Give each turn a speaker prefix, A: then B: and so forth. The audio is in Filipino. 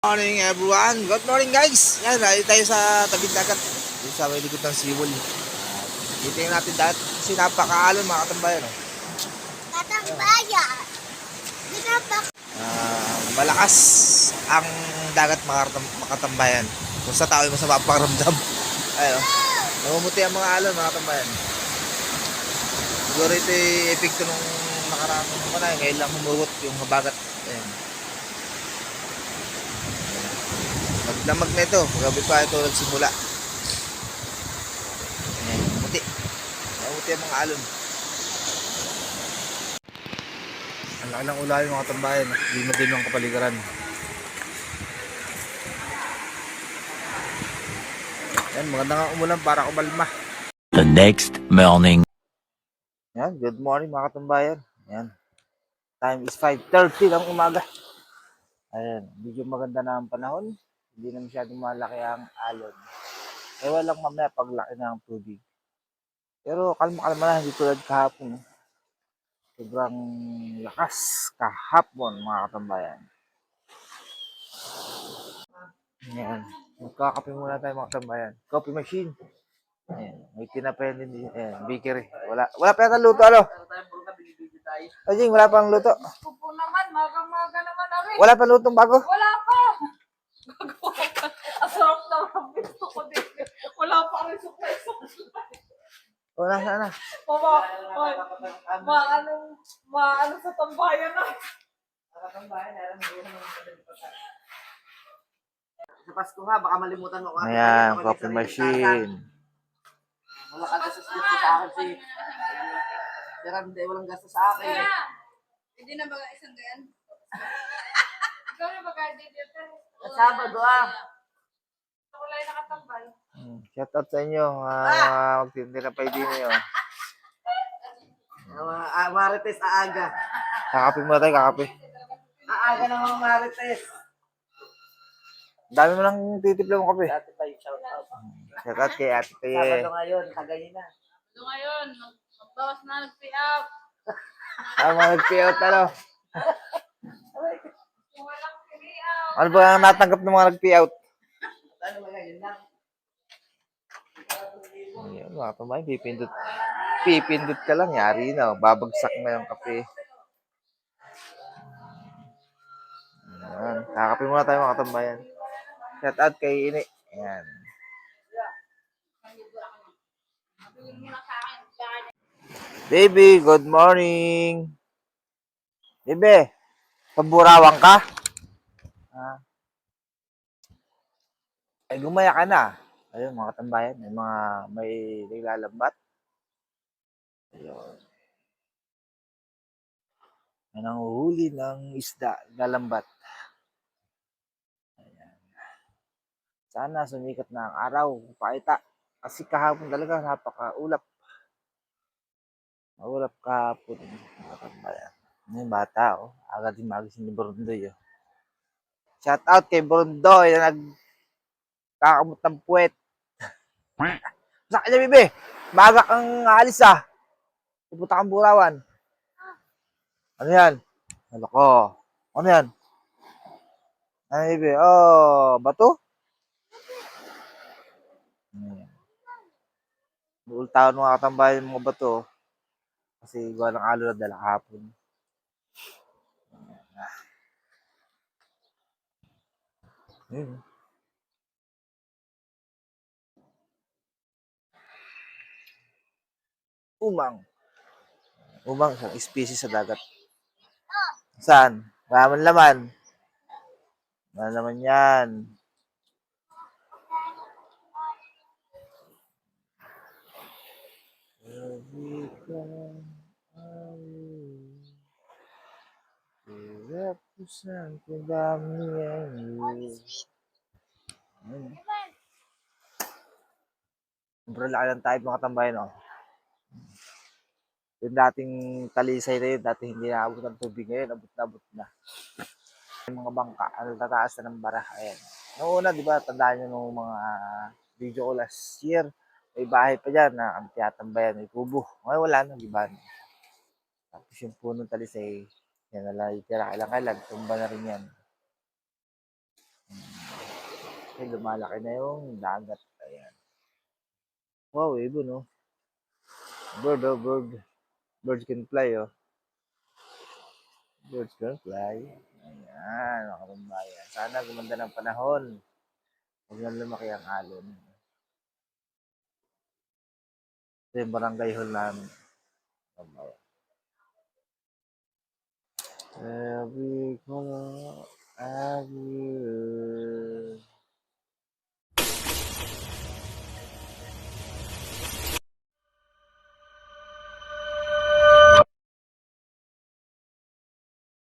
A: morning everyone. Good morning guys. Yan, dahil tayo sa tabing dagat. Dito sa may likod ng Siwol. Uh, dito yung natin dagat. Kasi napakaalon mga katambayan. Oh.
B: Katambayan.
A: Ah, malakas ang dagat mga katam- mga katambayan. Kung sa tao yung masama ang pakiramdam. Ayun. oh. Namumuti ang mga alon mga katambayan. Siguro ito yung epekto nung nakaraang panay. Ngayon lang humugot yung habagat. Ayan. Magdamag na ito. Gabi pa ito nagsimula. Ayan. Muti. Namumuti ang mga alon. Ang laki ng ulayo mga tambayan. Di mo din ang kapaligiran. Yan, maganda nga umulan para kumalma.
C: The next morning.
A: Yan, good morning mga katambayan. Yan. Time is 5.30 ng umaga. Ayan, medyo maganda na ang panahon. Hindi na masyadong malaki ang alon. Ewan lang mamaya paglaki na ang tubig. Pero kalma-kalma na, hindi tulad kahapon. Sobrang lakas kahapon mga katambayan. Ayan. Magkakape muna tayo mga katambayan. Coffee machine. Ayan. May tinapay din. Ayan. Bakery. Wala. Wala pa yata luto. Ano? Ajing, wala pang luto.
B: Pupo naman, maga-maga naman ari.
A: Wala pa lutong bago.
B: Wala pa. Gagawa ka. Ang sarap naman. Gusto ko din. Wala pa rin supply-supply.
A: Wala na na.
B: Mama, ma, anong, ma, ano sa tambayan na.
D: Sa Pasko nga, baka malimutan mo. ano
A: Ayan, coffee machine.
D: Wala ka gastos dito sa akin si... Pero hindi, walang gastos sa akin.
B: Hindi na baga isang gayan. Ikaw na baga dito.
D: Sa Sabado ah.
B: Ako lang yung nakatambay.
A: Hmm, Shout out sa inyo. Uh, magtitira pa din nyo.
D: Uh, ah, Marites, aaga.
A: Kakape muna tayo, kakape.
D: Aaga ng mga Marites.
A: Ang Dami mo lang titipla mo kape.
D: Dati tayo, shout out.
A: Shout out kay Ate Paye.
D: Sabado ngayon, kagayin na.
B: So ngayon, magbawas na nag-pay out.
A: Ah, mga nag-payout ano.
B: Kung walang pay out.
A: Ano ba ang natanggap ng mga nag-payout?
D: Ano ba ngayon lang?
A: Ayan, mga kamay, pipindot. Pipindot ka lang, yari na. Babagsak na yung kape. Ayan, kakape muna tayo mga katambayan. Shout out kay Ini. Ayan. Baby, good morning. Bebe, paburawang ka? Ha? Ay, gumaya ka na. Ayun, mga katambayan, may mga may naglalambat. Ayun. May nanguhuli ng isda, lalambat. Ayan. Sana sumikat na ang araw, pakita. Kasi kahapon talaga, napakaulap. Maulap kahapon, mga katambayan. Ano yung bata, oh. Agad din magising ni Borundoy, oh. Shout out kay Borundoy na nag kakamot ng puwet. Sa kanya, bebe. Maga kang aalis ah. Pupunta kang burawan. Ano yan? Ano ko? Ano yan? Ano bebe? Oh, bato? Hmm. Ultaon mga katambayan yung mga bato. Kasi gawa ng alo na dala kahapon. Ayun. Umang. Umang, isang species sa dagat. Saan? Maraming laman. Wala naman yan. Ko sa dami ang Ayun. Sobrang laki ng tayo mga tambayan, oh. Yung dating talisay na yun, dati hindi naabot ng tubig ngayon, abot na. Yung mga bangka, ano, tataas na ng bara. Ayan. Noong una, di ba, tandaan nyo nung mga video ko last year, may bahay pa dyan na ang tiyatambayan, may kubo. Ngayon wala na, di ba? Tapos yung punong talisay, yan na lang, tira kailang kailan, tumba na rin yan. Kasi lumalaki na yung dagat. Ayan. Wow, ibon oh. Bird oh, bird. Birds can fly oh. Birds can fly. Ayan, mga kababayan. Sana gumanda ng panahon. Huwag na lumaki ang alon. Ito yung barangay hall namin. Kababayan. Every corner, every